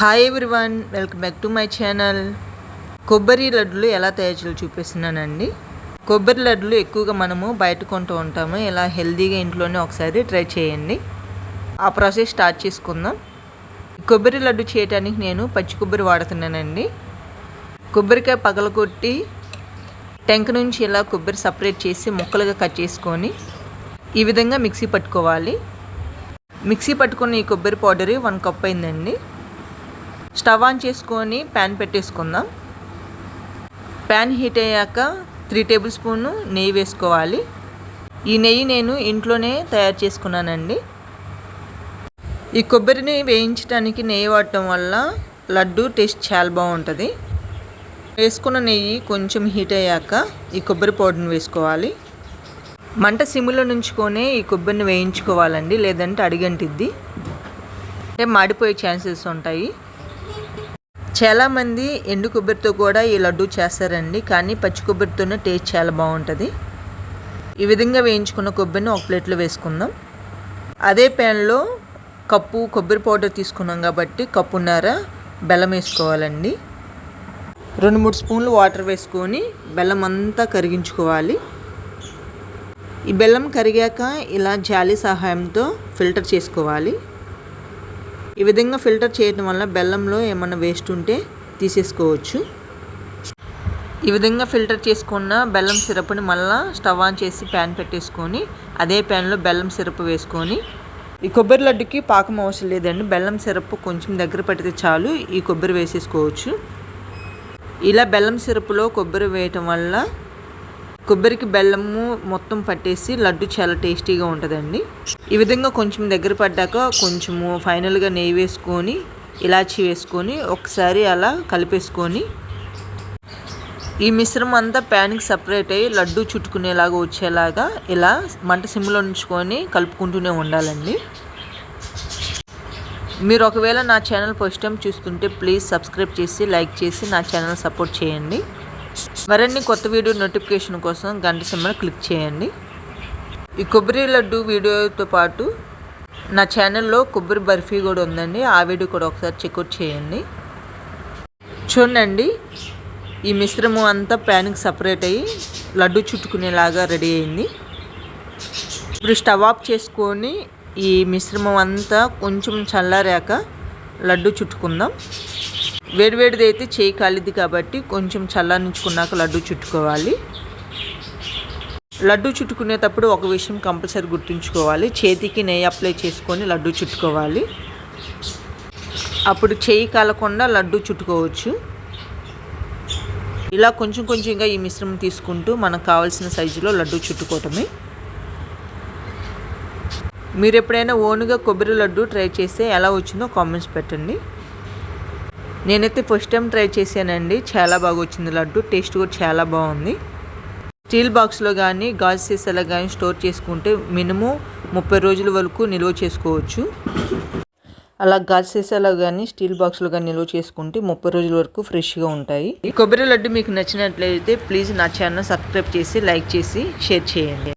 Hi everyone welcome back to my channel కొబ్బరి లడ్డులు ఎలా తయారు చేయాలో చూపిస్తున్నానండి. కొబ్బరి లడ్డులు ఎక్కువగా మనము బయట కొంటూ ఉంటాము. ఇలా హెల్తీగా ఇంట్లోనే ఒకసారి ట్రై చేయండి. ఆ ప్రాసెస్ స్టార్ట్ చేసుకుందాం. కొబ్బరి లడ్డు చేయడానికి నేను పచ్చి కొబ్బరి వాడుతున్నానండి. కొబ్బరికాయ పగలగొట్టి టెంక నుంచి ఇలా కొబ్బరి సపరేట్ చేసి ముక్కలుగా కట్ చేసుకొని ఈ విధంగా మిక్సీ పట్టుకోవాలి. మిక్సీ పట్టుకున్న ఈ కొబ్బరి పౌడర్ వన్ కప్ అయిందండి. స్టవ్ ఆన్ చేసుకొని ప్యాన్ పెట్టేసుకుందాం. ప్యాన్ హీట్ అయ్యాక త్రీ టేబుల్ స్పూన్ నెయ్యి వేసుకోవాలి. ఈ నెయ్యి నేను ఇంట్లోనే తయారు చేసుకున్నానండి. ఈ కొబ్బరిని వేయించడానికి నెయ్యి వాడటం వల్ల లడ్డు టేస్ట్ చాలా బాగుంటుంది. వేసుకున్న నెయ్యి కొంచెం హీట్ అయ్యాక ఈ కొబ్బరి పౌడర్ని వేసుకోవాలి. మంట సిమ్లో నుంచుకొనే ఈ కొబ్బరిని వేయించుకోవాలండి లేదంటే అడిగంటిద్ది. అంటే మాడిపోయే ఛాన్సెస్ ఉంటాయి. చాలామంది ఎండు కొబ్బరితో కూడా ఈ లడ్డు చేస్తారండి కానీ పచ్చి కొబ్బరితోనే టేస్ట్ చాలా బాగుంటుంది. ఈ విధంగా వేయించుకున్న కొబ్బరిని ఒక ప్లేట్లో వేసుకుందాం. అదే ప్యాన్లో కప్పు కొబ్బరి పౌడర్ తీసుకున్నాం కాబట్టి కప్పున్నర బెల్లం వేసుకోవాలండి. రెండు మూడు స్పూన్లు వాటర్ వేసుకొని బెల్లం అంతా కరిగించుకోవాలి. ఈ బెల్లం కరిగాక ఇలా జాలి సహాయంతో ఫిల్టర్ చేసుకోవాలి. ఈ విధంగా ఫిల్టర్ చేయడం వల్ల బెల్లంలో ఏమైనా వేస్ట్ ఉంటే తీసేసుకోవచ్చు. ఈ విధంగా ఫిల్టర్ చేసుకున్న బెల్లం సిరప్ని మళ్ళీ స్టవ్ ఆన్ చేసి ప్యాన్ పెట్టేసుకొని అదే ప్యాన్లో బెల్లం సిరప్ వేసుకొని ఈ కొబ్బరి లడ్డుకి పాకం అవసరం లేదండి. బెల్లం సిరప్ కొంచెం దగ్గర పడితే చాలు ఈ కొబ్బరి వేసేసుకోవచ్చు. ఇలా బెల్లం సిరప్లో కొబ్బరి వేయటం వల్ల కొబ్బరికి బెల్లము మొత్తం పట్టేసి లడ్డు చాలా టేస్టీగా ఉంటుందండి. ఈ విధంగా కొంచెం దగ్గర పడ్డాక కొంచెము ఫైనల్గా నెయ్యి వేసుకొని ఇలాచి వేసుకొని ఒకసారి అలా కలిపేసుకొని ఈ మిశ్రమం అంతా ప్యాన్కి సపరేట్ అయ్యి లడ్డు చుట్టుకునేలాగా వచ్చేలాగా ఇలా మంట సిమ్లో ఉంచుకొని కలుపుకుంటూనే ఉండాలండి. మీరు ఒకవేళ నా ఛానల్ ఫస్ట్ టైం చూస్తుంటే ప్లీజ్ సబ్స్క్రైబ్ చేసి లైక్ చేసి నా ఛానల్ సపోర్ట్ చేయండి. మరిన్ని కొత్త వీడియో నోటిఫికేషన్ కోసం గంట సింబల్ క్లిక్ చేయండి. ఈ కొబ్బరి లడ్డు వీడియోతో పాటు నా ఛానల్లో కొబ్బరి బర్ఫీ కూడా ఉందండి. ఆ వీడియో కూడా ఒకసారి చెక్అవుట్ చేయండి. చూడండి ఈ మిశ్రమం అంతా ప్యాన్కి సపరేట్ అయ్యి లడ్డు చుట్టుకునేలాగా రెడీ అయింది. ఇప్పుడు స్టవ్ ఆఫ్ చేసుకొని ఈ మిశ్రమం అంతా కొంచెం చల్లారాక లడ్డు చుట్టుకుందాం. వేడివేడిది అయితే చేయి కాలిది కాబట్టి కొంచెం చల్లనించుకున్నాక లడ్డు చుట్టుకోవాలి. లడ్డు చుట్టుకునేటప్పుడు ఒక విషయం కంపల్సరీ గుర్తుంచుకోవాలి. చేతికి నెయ్యి అప్లై చేసుకొని లడ్డు చుట్టుకోవాలి. అప్పుడు చేయి కాలకుండా లడ్డు చుట్టుకోవచ్చు. ఇలా కొంచెం కొంచెంగా ఈ మిశ్రమం తీసుకుంటూ మనకు కావాల్సిన సైజులో లడ్డు చుట్టుకోవటమే. మీరు ఎప్పుడైనా ఓన్గా కొబ్బరి లడ్డు ట్రై చేస్తే ఎలా వచ్చిందో కామెంట్స్ పెట్టండి. నేనైతే ఫస్ట్ టైం ట్రై చేశానండి. చాలా బాగా వచ్చింది లడ్డు. టేస్ట్ కూడా చాలా బాగుంది. స్టీల్ బాక్స్లో కానీ గాజు సీసాలో కానీ స్టోర్ చేసుకుంటే మినిమం ముప్పై రోజుల వరకు నిల్వ చేసుకోవచ్చు. అలా గాజు సీసాలో కానీ స్టీల్ బాక్స్లో కానీ నిల్వ చేసుకుంటే ముప్పై రోజుల వరకు ఫ్రెష్గా ఉంటాయి. ఈ కొబ్బరి లడ్డు మీకు నచ్చినట్లయితే ప్లీజ్ నా ఛానల్ సబ్స్క్రైబ్ చేసి లైక్ చేసి షేర్ చేయండి.